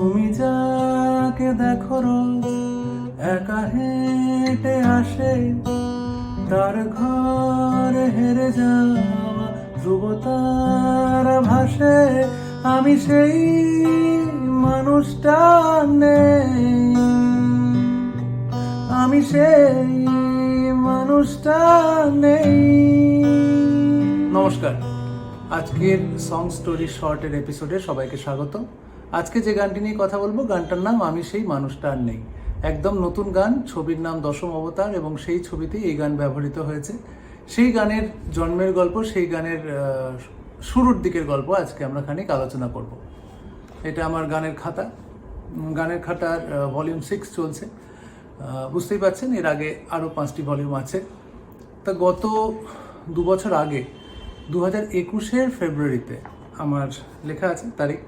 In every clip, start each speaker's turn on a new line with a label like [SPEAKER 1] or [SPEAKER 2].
[SPEAKER 1] তুমি যাকে দেখো রোজ, একা হেঁটে আসে, তার ঘর হেরে যাওয়া ধ্রুবতার ভাসে। আমি সেই মানুষটা নেই। আমি সেই মানুষটা নেই। নমস্কার। আজকের সং স্টোরি শর্টের এপিসোডে সবাইকে স্বাগত আজকে যে গানটি নিয়ে কথা বলব, গানটার নাম আমি সেই মানুষটা আর নেই। একদম নতুন গান, ছবির নাম দশম অবতার এবং সেই ছবিতেই এই গান ব্যবহৃত হয়েছে। সেই গানের জন্মের গল্প, সেই গানের শুরুর দিকের গল্প আজকে আমরা খানিক আলোচনা করব। এটা আমার গানের খাতা। গানের খাতার ভলিউম সিক্স চলছে। বুঝতেই পারছেন, এর আগে আরও পাঁচটি ভলিউম আছে। তা গত দু বছর আগে, দু হাজার একুশের ফেব্রুয়ারিতে আমার লেখা আছে, তারিখ।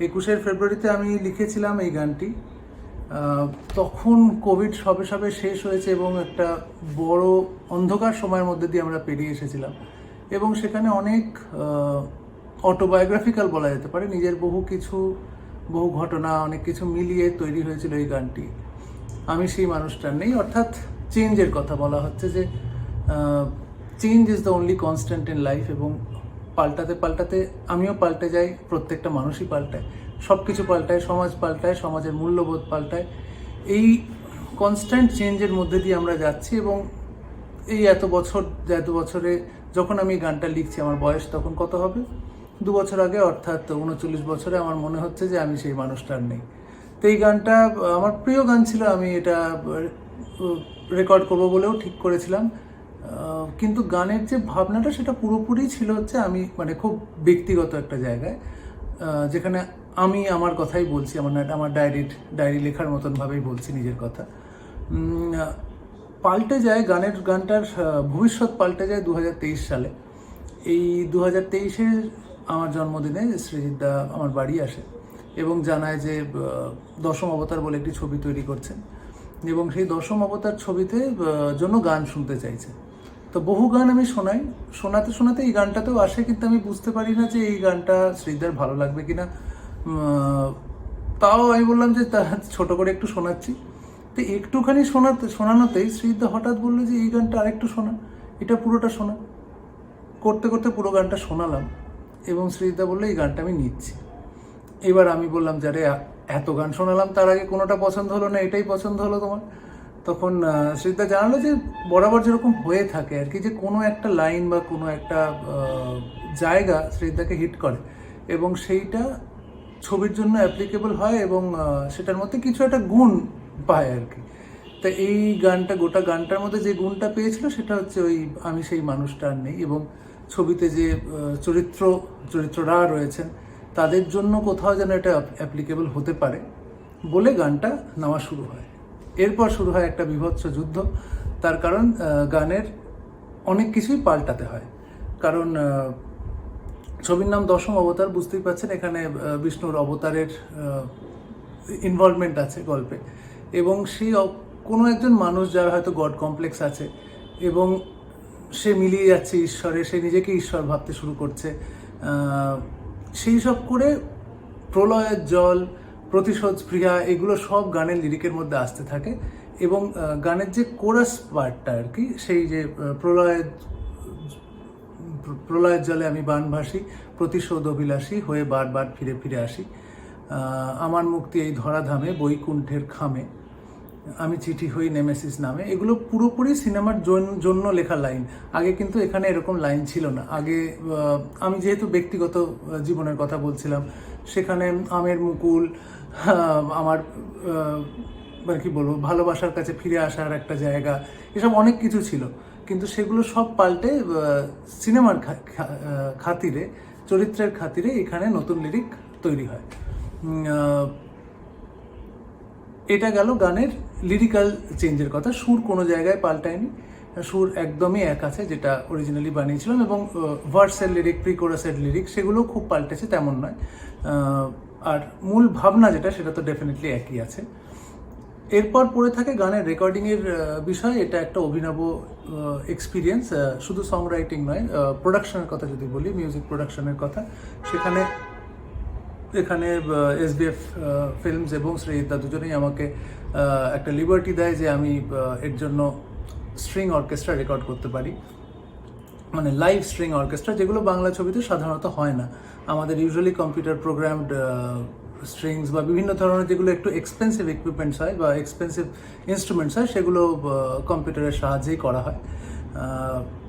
[SPEAKER 1] একুশের ফেব্রুয়ারিতে আমি লিখেছিলাম এই গানটি। তখন কোভিড সবে সবে শেষ হয়েছে এবং একটা বড় অন্ধকার সময়ের মধ্যে দিয়ে আমরা পেরিয়ে এসেছিলাম। এবং সেখানে অনেক অটোবায়োগ্রাফিক্যাল বলা যেতে পারে। নিজের বহু কিছু, বহু ঘটনা, অনেক কিছু মিলিয়ে তৈরি হয়েছিল এই গানটি। আমি সেই মানুষটার নেই। অর্থাৎ চেঞ্জের কথা বলা হচ্ছে যে change is the only constant in life এবং পাল্টাতে পাল্টাতে আমিও পাল্টে যাই, প্রত্যেকটা মানুষই পাল্টায়। সব কিছু পাল্টায়, সমাজ পাল্টায়, সমাজের মূল্যবোধ পাল্টায়। এই কনস্ট্যান্ট চেঞ্জের মধ্যে দিয়ে আমরা যাচ্ছি এবং এই এত বছর, এত বছরে যখন আমি গানটা লিখছি, আমার বয়স তখন কত হবে? দু বছর আগে, অর্থাৎ উনচল্লিশ বছরে আমার মনে হচ্ছে যে আমি সেই মানুষটার নেই। তো এই গানটা, আমার প্রিয় গান ছিল, আমি এটা রেকর্ড করব বলেও ঠিক করেছিলাম। কিন্তু গানের যে ভাবনাটা সেটা পুরোপুরি ছিল হচ্ছে আমি মানে খুব ব্যক্তিগত একটা জায়গায় যেখানে আমি আমার কথাই বলছি, আমার আমার ডায়েরি ডায়েরি লেখার মতন ভাবেই বলছি নিজের কথা। পাল্টে যায় গানের, গানটার ভবিষ্যৎ পাল্টে যায় দু হাজার তেইশ সালে। এই দু হাজার আমার জন্মদিনে সৃজিতদা আমার বাড়ি আসে এবং জানায় যে দশম অবতার বলে একটি ছবি তৈরি করছেন এবং সেই দশম অবতার ছবিতে জন্য গান শুনতে চাইছে। তো বহু গান আমি শোনাই। শোনাতে শোনাতে এই গানটাতেও আসে, কিন্তু আমি বুঝতে পারি না যে এই গানটা শ্রীদার ভালো লাগবে কিনা। তাও আমি বললাম যে তা ছোট করে একটু শোনাচ্ছি। তো একটুখানি শোনাতে, শোনানোতেই শ্রীদা হঠাৎ বলল যে এই গানটা আরেকটু শোনা। এটা পুরোটা শোনা। করতে করতে পুরো গানটা শোনালাম এবং শ্রীদা বলল, এই গানটা আমি নিচ্ছি। এবার আমি বললাম যারে এত গান শোনালাম, তার আগে কোনোটা পছন্দ হলো না, এটাই পছন্দ হলো তোমার। তখন শ্রীদা জানালো যে বরাবর যেরকম হয়ে থাকে আর কি, যে কোনো একটা লাইন বা কোনো একটা জায়গা শ্রীদাকে হিট করে এবং সেইটা ছবির জন্য অ্যাপ্লিকেবল হয় এবং সেটার মধ্যে কিছু একটা গুণ পায় আর কি। তা এই গানটা, গোটা গানটার মধ্যে যে গুণটা পেয়েছিল সেটা হচ্ছে ওই, আমি সেই মানুষটা আর নেই এবং ছবিতে যে চরিত্র, চরিত্ররা রয়েছেন, তাদের জন্য কোথাও যেন এটা অ্যাপ্লিকেবল হতে পারে বলে গানটা নেওয়া শুরু হয়। এরপর শুরু হয় একটা বিভৎস যুদ্ধ। তার কারণ গানের অনেক কিছুই পাল্টাতে হয়। কারণ ছবির নাম দশম অবতার, বুঝতেই পারছেন, এখানে বিষ্ণুর অবতারের ইনভলভমেন্ট আছে গল্পে। এবং সেই কোনো একজন মানুষ যার হয়তো গড কমপ্লেক্স আছে, এবং সে মিলিয়ে যাচ্ছে ঈশ্বরে, সে নিজেকে ঈশ্বর ভাবতে শুরু করছে। সেই সব করে প্রলয়ের জল প্রতিশোধ প্রিয়া এগুলো সব গানের লিরিকের মধ্যে আসতে থাকে এবং গানের যে কোরাস পার্টটা আর কি, সেই যে প্রলয়, প্রলয়ের জলে আমি বানভাসি প্রতিশোধ অভিলাষী হয়ে বারবার ফিরে ফিরে আসি। আমার মুক্তি এই ধরাধামে, বৈকুণ্ঠের খামে। আমি চিঠি হই নেমেসিস নামে। এগুলো পুরোপুরি সিনেমার জন্য লেখা লাইন। আগে কিন্তু এখানে এরকম লাইন ছিল না। আগে আমি যেহেতু ব্যক্তিগত জীবনের কথা বলছিলাম, সেখানে আমের মুকুল আমার মানে কি বলব, ভালোবাসার কাছে ফিরে আসার একটা জায়গা, এসব অনেক কিছু ছিল। কিন্তু সেগুলো সব পাল্টে সিনেমার খাতিরে, চরিত্রের খাতিরে এখানে নতুন লিরিক তৈরি হয়। এটা গেল গানের লিরিক্যাল চেঞ্জের কথা। সুর কোনো জায়গায় পাল্টায়নি। সুর একদমই এক আছে, যেটা অরিজিনালি বানিয়েছিলাম এবং ভার্সের লিরিক প্রি কোরাসের লিরিক সেগুলো খুব পাল্টেছে, তেমন নয়। আর মূল ভাবনা যেটা, সেটা তো ডেফিনেটলি একই আছে। এরপর পড়ে থাকে গানের রেকর্ডিংয়ের বিষয়। এটা একটা অভিনব এক্সপিরিয়েন্স শুধু সং রাইটিং নয় প্রোডাকশনের কথা যদি বলি মিউজিক প্রোডাকশনের কথা, সেখানে এখানে এস বি এফ ফিল্মস এবং শ্রীদা দুজনেই আমাকে একটা লিবার্টি দেয় যে আমি এর জন্য স্ট্রিং অর্কেস্ট্রা রেকর্ড করতে পারি। মানে লাইভ স্ট্রিং অর্কেস্ট্রা যেগুলো বাংলা ছবিতে সাধারণত হয় না। আমাদের ইউজুয়ালি কম্পিউটার প্রোগ্রামড স্ট্রিংস বা বিভিন্ন ধরনের যেগুলো একটু এক্সপেন্সিভ ইকুইপমেন্টস হয় বা এক্সপেন্সিভ ইনস্ট্রুমেন্টস হয়, সেগুলো কম্পিউটারের সাহায্যেই করা হয়।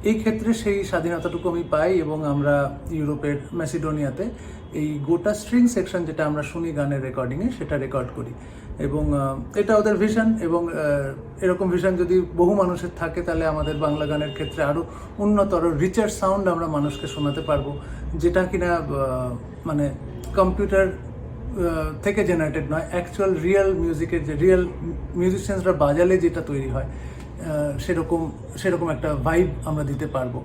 [SPEAKER 1] এই ক্ষেত্রে সেই স্বাধীনতাটুকু আমি পাই এবং আমরা ইউরোপের ম্যাসিডোনিয়াতে এই গোটা স্ট্রিং সেকশন যেটা আমরা শুনি গানের রেকর্ডিংয়ে সেটা রেকর্ড করি। এবং এটা ওদের ভিশন এবং এরকম ভিশন যদি বহু মানুষের থাকে তাহলে আমাদের বাংলা গানের ক্ষেত্রে আরও উন্নতর রিচার সাউন্ড আমরা মানুষকে শোনাতে পারব, যেটা কিনা মানে কম্পিউটার থেকে জেনারেটেড নয় অ্যাকচুয়াল রিয়েল মিউজিকের যে রিয়েল মিউজিশিয়ানসরা বাজালে যেটা তৈরি হয় সেরকম সেরকম একটা ভাইব আমরা দিতে পারব।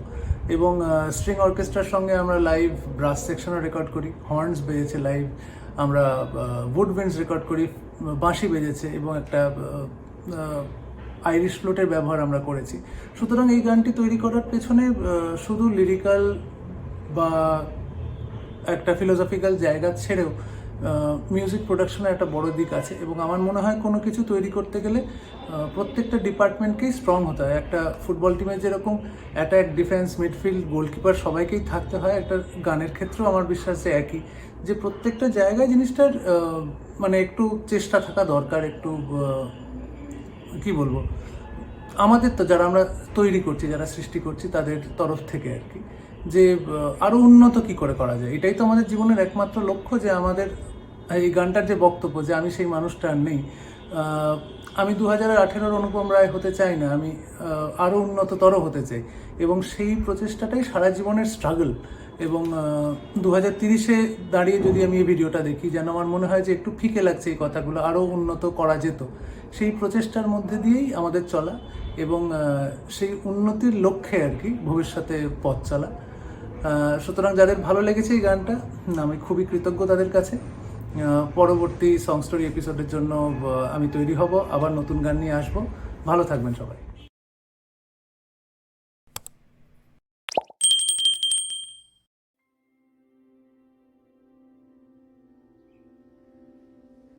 [SPEAKER 1] এবং স্ট্রিং অর্কেস্ট্রার সঙ্গে আমরা লাইভ ব্রাস সেকশনও রেকর্ড করি হর্নস বেজেছে লাইভ আমরা উড উইন্ডস রেকর্ড করি, বাঁশি বেজেছে এবং একটা আইরিশ ফ্লুটের ব্যবহার আমরা করেছি। সুতরাং এই গানটি তৈরি করার পেছনে শুধু লিরিক্যাল বা একটা ফিলোসফিক্যাল জায়গা ছেড়েও মিউজিক প্রোডাকশনের একটা বড় দিক আছে এবং আমার মনে হয় কোনো কিছু তৈরি করতে গেলে প্রত্যেকটা ডিপার্টমেন্টকেই স্ট্রং হতে হয়। একটা ফুটবল টিমে যেরকম অ্যাটাক ডিফেন্স মিডফিল্ড গোলকিপার সবাইকেই থাকতে হয়, একটা গানের ক্ষেত্রেও আমার বিশ্বাস একই। যে প্রত্যেকটা জায়গায় জিনিসটার মানে একটু চেষ্টা থাকা দরকার, একটু কি বলব? আমাদের তো যারা আমরা তৈরি করছি, যারা সৃষ্টি করছি তাদের তরফ থেকে আর কি। যে আরও উন্নত কি করে করা যায়? এটাই তো আমাদের জীবনের একমাত্র লক্ষ্য যে আমাদের এই গানটার যে বক্তব্য যে আমি সেই মানুষটা নেই আমি দু হাজার আঠেরোর অনুপম রায় হতে চাই না, আমি আরও উন্নততর হতে চাই। এবং সেই প্রচেষ্টাটাই সারা জীবনের স্ট্রাগল এবং দু হাজার তিরিশে দাঁড়িয়ে যদি আমি এই ভিডিওটা দেখি, যেন আমার মনে হয় যে একটু ফিকে লাগছে এই কথাগুলো, আরও উন্নত করা যেত। সেই প্রচেষ্টার মধ্যে দিয়েই আমাদের চলা এবং সেই উন্নতির লক্ষ্যে আর কি ভবিষ্যতে পথ চলা। সুতরাং যাদের ভালো লেগেছে এই গানটা, আমি খুবই কৃতজ্ঞ তাদের কাছে। পরবর্তী সং স্টোরি এপিসোডের জন্য আমি তৈরি হব, আবার নতুন গান নিয়ে আসব। ভালো থাকবেন সবাই।